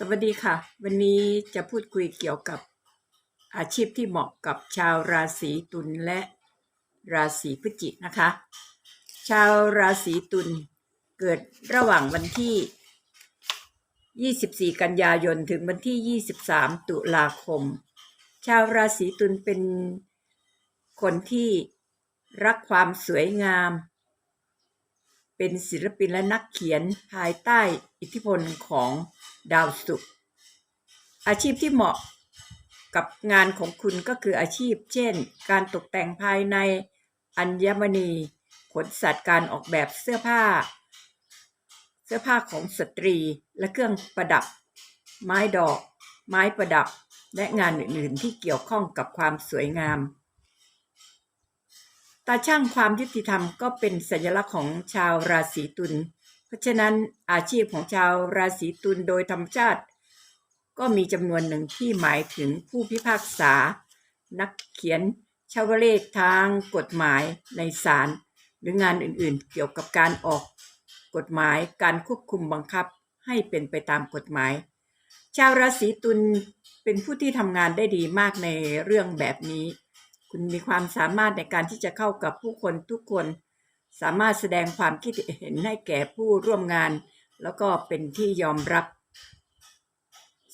สวัสดีค่ะ วันนี้จะพูดคุยเกี่ยวกับอาชีพที่เหมาะกับชาวราศีตุลและราศีพฤศจิกนะคะ ชาวราศีตุลเกิดระหว่างวันที่ 24 กันยายนถึงวันที่ 23 ตุลาคม ชาวราศีตุลเป็นคนที่รักความสวยงาม เป็นศิลปินและนักเขียนภายใต้อิทธิพลของดาวศุกร์อาชีพที่เหมาะกับงานของคุณก็คืออาชีพ เช่น การตกแต่งภายในอัญมณี ขนสัตว์การออกแบบเสื้อผ้า เสื้อผ้าของสตรีและเครื่องประดับ ไม้ดอก ไม้ประดับ และงานอื่น ๆ ที่เกี่ยวข้องกับความสวยงาม ตาช่างความยุติธรรมก็เป็นสัญลักษณ์ของชาวราศีตุล เพราะฉะนั้นอาชีพของชาวราศีตุลโดยธรรมชาติ ก็มีจำนวนหนึ่งที่หมายถึงผู้พิพากษา นักเขียนชาวเลขทางกฎหมายในศาลหรืองานอื่นๆ เกี่ยวกับการออกกฎหมายการควบคุมบังคับให้เป็นไปตามกฎหมาย ชาวราศีตุลเป็นผู้ที่ทำงานได้ดีมากในเรื่องแบบนี้ คุณมีความสามารถในการที่จะเข้ากับผู้คนทุกคน สามารถแสดงความคิดเห็นให้แก่ผู้ร่วมงาน แล้วก็เป็นที่ยอมรับ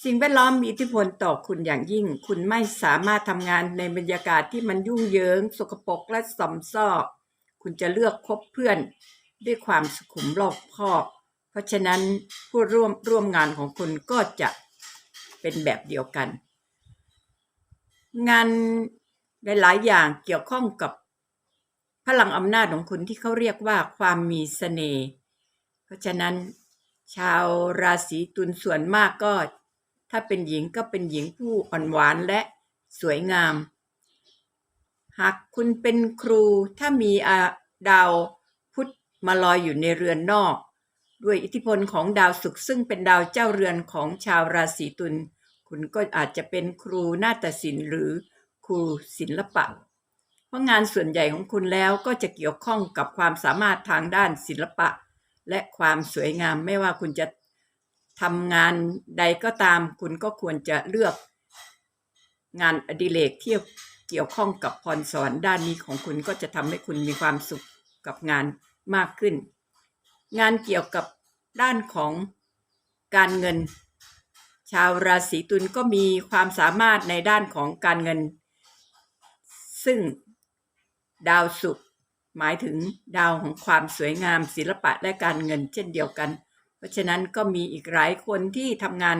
สิ่งแวดล้อมมีอิทธิพลต่อคุณอย่างยิ่ง คุณไม่สามารถทำงานในบรรยากาศที่มันยุ่งเหยิง สกปรกและสมซอกคุณจะเลือกคบเพื่อนด้วยความสุขุมรอบคอบ เพราะฉะนั้นผู้ร่วมร่วมงานของคุณก็จะเป็นแบบเดียวกัน งาน หลายอย่างเกี่ยวข้องกับพลังอำนาจของคุณที่เขาเรียกว่าความมีเสน่ห์ เพราะฉะนั้น ชาวราศีตุลส่วนมากก็ ถ้าเป็นหญิงก็เป็นหญิงผู้อ่อนหวานและสวยงาม หากคุณเป็นครูถ้ามีาดาวพุธมาลอยอยู่ในเรือนนอก ด้วยอิทธิพลของดาวศุกร์ซึ่งเป็นดาวเจ้าเรือนของชาวราศีตุลคุณก็อาจจะเป็นครูนาฏศิลป์หรือ ครูศิลปะ เพราะงานส่วนใหญ่ของคุณแล้วก็จะเกี่ยวข้องกับความสามารถทางด้านศิลปะ และความสวยงามไม่ว่าคุณจะทำงานใดก็ตาม คุณก็ควรจะเลือก งานอดิเรกที่เกี่ยวข้องกับพรสวรรค์ด้านนี้ของคุณก็จะทำให้คุณมีความสุขกับงานมากขึ้น งานเกี่ยวกับด้านของการเงิน ชาวราศีตุลก็มีความสามารถในด้านของการเงิน ซึ่งดาวศุกร์หมายถึงดาวของความสวยงามศิลปะและการเงินเช่นเดียวกัน เพราะฉะนั้นก็มีอีกหลายคนที่ทำงาน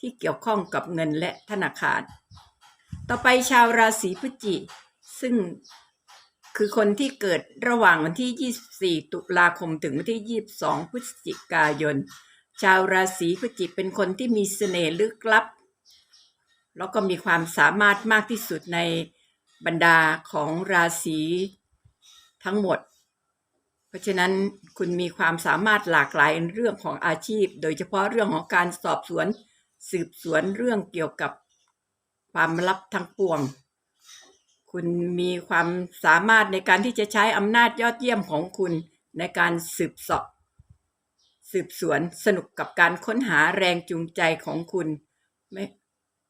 ที่เกี่ยวข้องกับเงินและธนาคาร ต่อไปชาวราศีพฤศจิกซึ่งคือคนที่เกิดระหว่างวันที่ 24 ตุลาคมถึงวันที่ 22 พฤศจิกายน ชาวราศีพฤศจิกเป็นคนที่มีเสน่ห์ลึกลับ แล้วก็มีความสามารถมากที่สุดใน บรรดาของราศีทั้งหมด เพราะฉะนั้นคุณมีความสามารถหลากหลายในเรื่องของอาชีพ โดยเฉพาะเรื่องของการสอบสวนสืบสวนเรื่องเกี่ยวกับความลับทั้งปวง คุณมีความสามารถในการที่จะใช้อำนาจยอดเยี่ยมของคุณในการสืบสอบสืบสวนสนุกกับการค้นหาแรงจูงใจของคุณไม่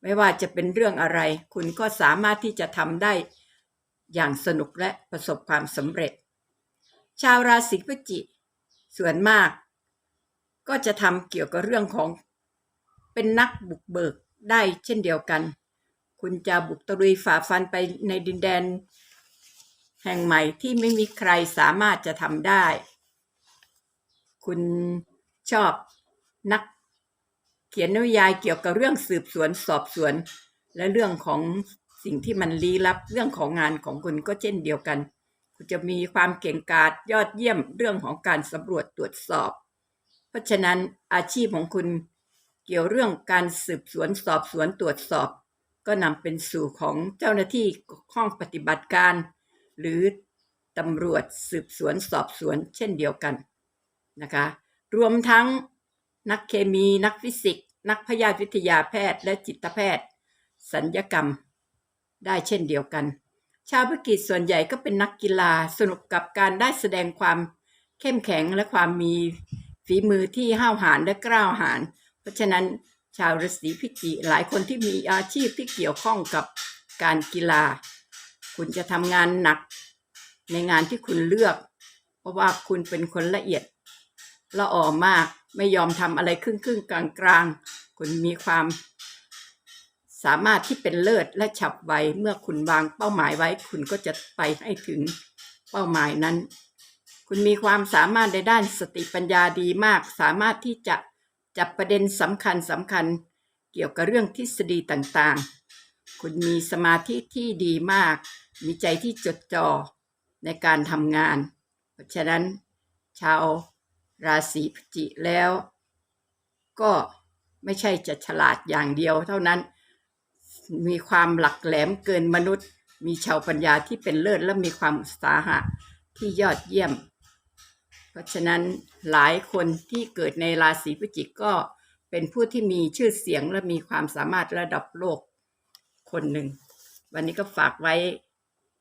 ไม่ว่าจะเป็นเรื่องอะไร คุณก็สามารถที่จะทำได้อย่างสนุกและประสบความสำเร็จ ชาวราศีพฤศจิกส่วนมาก ก็จะทำเกี่ยวกับเรื่องของเป็นนักบุกเบิกได้เช่นเดียวกัน คุณจะบุกตะลุยฝ่าฟันไปในดินแดน แห่งใหม่ที่ไม่มีใครสามารถจะทำได้ คุณชอบนัก เขียนนิยายเกี่ยวกับเรื่องสืบสวนสอบสวน และเรื่องของสิ่งที่มันลี้ลับเรื่องของงานของคุณก็เช่นเดียวกัน คุณจะมีความเก่งกาจยอดเยี่ยมเรื่องของการสำรวจตรวจสอบ เพราะฉะนั้นอาชีพของคุณเกี่ยวเรื่องการสืบสวนสอบสวนตรวจสอบ ก็นำเป็นสู่ของเจ้าหน้าที่ห้องปฏิบัติการ หรือตำรวจสืบสวนสอบสวนเช่นเดียวกันนะคะ รวมทั้ง นักเคมี นักฟิสิกส์ นักพยาธิวิทยาแพทย์ และจิตแพทย์ สัญญกรรม ได้เช่นเดียวกัน ชาวพฤศจิกส่วนใหญ่ก็เป็นนักกีฬาสนุกกับการได้แสดงความเข้มแข็งและความมีฝีมือที่ห้าวหาญและกล้าหาญเพราะฉะนั้นชาวราศีพิจิหลายคนที่มีอาชีพที่เกี่ยวข้องกับการกีฬา คุณจะทำงานหนักในงานที่คุณเลือก เพราะว่าคุณเป็นคนละเอียด ละออมาก ไม่ยอมทำอะไรครึ่งครึ่งกลางกลางคุณมีความ สามารถที่เป็นเลิศและฉับไว เมื่อคุณวางเป้าหมายไว้ คุณก็จะไปให้ถึงเป้าหมายนั้น คุณมีความสามารถในด้านสติปัญญาดีมาก สามารถที่จะจับประเด็นสำคัญสำคัญ เกี่ยวกับเรื่องทฤษฎีต่างๆ คุณมีสมาธิที่ดีมาก มีใจที่จดจ่อในการทำงาน เพราะฉะนั้น ชาว ราศีพฤศจิกแล้ว ก็ไม่ใช่จะฉลาดอย่างเดียว เท่านั้นมีความหลักแหลมเกินมนุษย์ มีชาวปัญญาที่เป็นเลิศและมีความอุตสาหะที่ยอดเยี่ยม เพราะฉะนั้นหลายคนที่เกิดในราศีพฤศจิกก็เป็นผู้ที่มีชื่อเสียงและมีความสามารถระดับโลกคนหนึ่ง วันนี้ก็ฝากไว้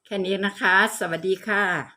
แค่นี้นะคะ สวัสดีค่ะ